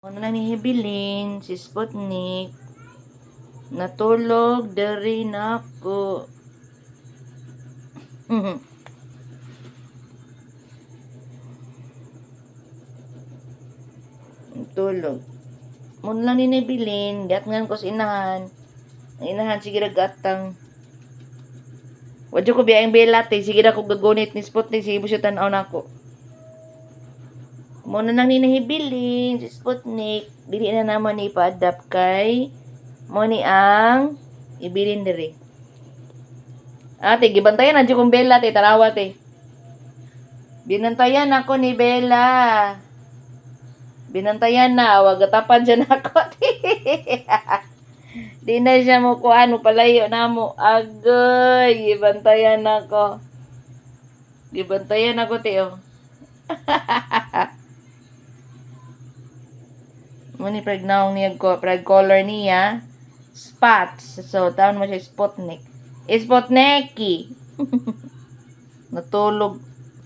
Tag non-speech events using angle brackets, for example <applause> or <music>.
Ano na ni Hibilin, si Sputnik. Natulog na ko. Tulog. Mun lang ni Hibilin, gatngan ko sa inahan. Inahan sige gatang. Wadyo ko biyang belate, sige na ko gagunit ni Sputnik, sige mo siya tanaw na ako. Muna nang ninahibilin si Sputnik. Dili na naman ni pa-adapt kay mo ni ang ibilin diri. Ate, gibantayan na kong Bella, te. Tarawa, te. Binantayan ako ni Bella. Binantayan na. Wag atapan dyan ako, <laughs> te. Di na siya mo kuhan palayo na mo. Agoy, gibantayan ako. Gibantayan ako, te, oh. <laughs> Muni pregnaw niya preg color niya. Spots. So, taon mo siya Sputnik. Sputniki. <laughs> Natulog